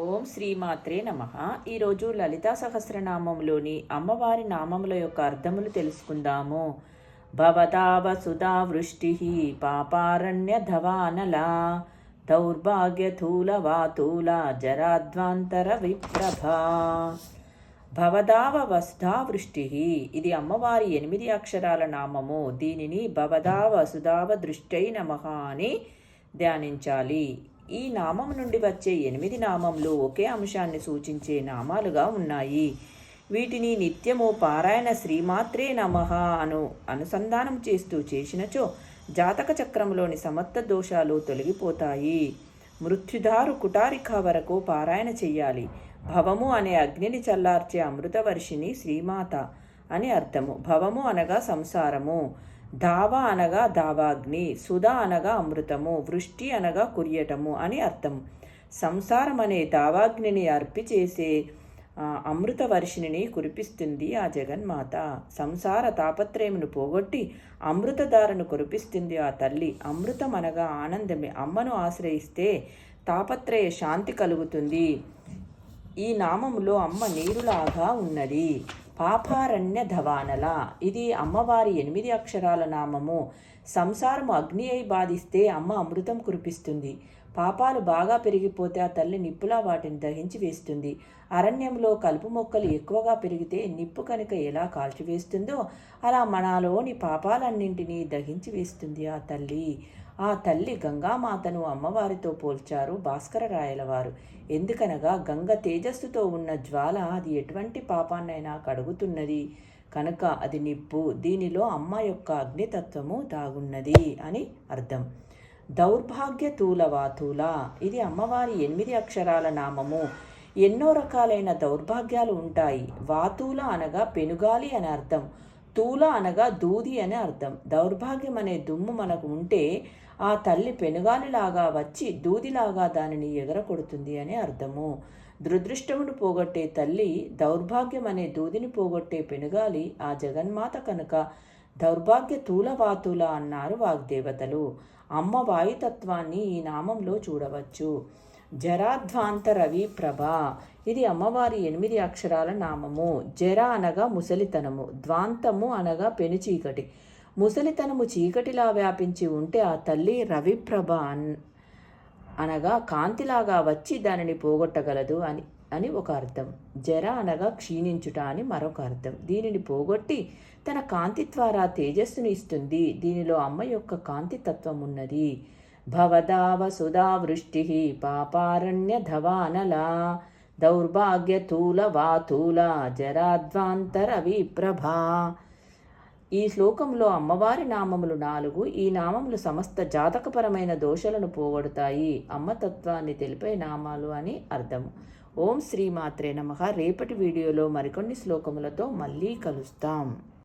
ఓం శ్రీమాత్రే నమ. ఈరోజు లలితా సహస్రనామంలోని అమ్మవారి నామముల యొక్క అర్థములు తెలుసుకుందాము. భవతావసుధా వృష్టి పాపారణ్య ధవానల దౌర్భాగ్య వాతూల జరాధ్వాంతర విప్రభ. భవదావ వసుధా వృష్టి. ఇది అమ్మవారి ఎనిమిది అక్షరాల నామము. దీనిని భవదావ వసుధావ దృష్టై నమ అని ధ్యానించాలి. ఈ నామం నుండి వచ్చే ఎనిమిది నామములు ఒకే అంశాన్ని సూచించే నామాలుగా ఉన్నాయి. వీటిని నిత్యము పారాయణ శ్రీమాత్రే నమః అను అనుసంధానం చేస్తూ చేసినచో జాతక చక్రంలోని సమర్థ దోషాలు తొలగిపోతాయి. మృత్యుదారు కుటారిక వరకు పారాయణ చెయ్యాలి భవము అనే అగ్నిని చల్లార్చే అమృతవర్షిని శ్రీమాత అని అర్థము. భవము అనగా సంసారము. దావ అనగా దావాగ్ని సుధ అనగా అమృతము వృష్టి అనగా కురియటము అని అర్థం. సంసారం అనే దావాగ్నిని అర్పిచేసే అమృత వర్షిణిని కురిపిస్తుంది ఆ జగన్మాత. సంసార తాపత్రయమును పోగొట్టి అమృతధారను కురిపిస్తుంది ఆ తల్లి. అమృతం అనగా ఆనందమే. అమ్మను ఆశ్రయిస్తే తాపత్రయ శాంతి కలుగుతుంది. ఈ నామములో అమ్మ నీరులాగా ఉన్నది. పాపారణ్య ధవానల ఇది అమ్మవారి ఎనిమిది అక్షరాల నామము. సంసారము అగ్ని అయి బాధిస్తే అమ్మ అమృతం కురిపిస్తుంది. పాపాలు బాగా పెరిగిపోతే ఆ తల్లి నిప్పులా వాటిని దహించి వేస్తుంది. అరణ్యంలో కలుపు మొక్కలు ఎక్కువగా పెరిగితే నిప్పు కనుక ఎలా కాల్చివేస్తుందో అలా మనలోని పాపాలన్నింటినీ దహించి వేస్తుంది ఆ తల్లి. ఆ తల్లి గంగామాతను అమ్మవారితో పోల్చారు భాస్కరరాయల వారు ఎందుకనగా గంగ తేజస్సుతో ఉన్న జ్వాల అది ఎటువంటి పాపాన్నైనా కడుగుతున్నది. కనుక అది నిప్పు దీనిలో అమ్మ యొక్క అగ్నితత్వము దాగున్నది అని అర్థం. దౌర్భాగ్య తూలవాతూల ఇది అమ్మవారి ఎనిమిది అక్షరాల నామము. ఎన్నో రకాలైన దౌర్భాగ్యాలు ఉంటాయి. వాతూల అనగా పెనుగాలి అని అర్థం. తూల అనగా దూది అని అర్థం. దౌర్భాగ్యం అనే దుమ్ము మనకు ఉంటే ఆ తల్లి పెనుగాలిలాగా వచ్చి దూదిలాగా దానిని ఎగరకొడుతుంది అని అర్థము. దురదృష్టమును పోగొట్టే తల్లి దౌర్భాగ్యం అనే దూదిని పోగొట్టే పెనుగాలి ఆ జగన్మాత కనుక దౌర్భాగ్య తూలవాతుల అన్నారు వాగ్దేవతలు. అమ్మ వాయుతత్వాన్ని ఈ నామంలో చూడవచ్చు. జరాధ్వాంత రవి ప్రభ ఇది అమ్మవారి ఎనిమిది అక్షరాల నామము. జర అనగా ముసలితనము ద్వాంతము అనగా పెను చీకటి. ముసలితనము చీకటిలా వ్యాపించి ఉంటే ఆ తల్లి రవిప్రభ అన్ అనగా కాంతిలాగా వచ్చి దానిని పోగొట్టగలదు అని అని ఒక అర్థం. జర అనగా క్షీణించుట అని మరొక అర్థం. దీనిని పోగొట్టి తన కాంతి ద్వారా తేజస్సుని ఇస్తుంది. దీనిలో అమ్మ యొక్క కాంతి తత్వం ఉన్నది భవదావ సుధా వృష్టి పాపారణ్య ధవానల దౌర్భాగ్య తూల వాతూల జరాధ్వాంతర విప్రభా ఈ శ్లోకంలో అమ్మవారి నామములు నాలుగు ఈ నామములు సమస్త జాతకపరమైన దోషలను పోగొడతాయి. అమ్మతత్వాన్ని తెలిపే నామాలు అని అర్థం. ఓం శ్రీమాత్రే నమ. రేపటి వీడియోలో మరికొన్ని శ్లోకములతో మళ్ళీ కలుస్తాం.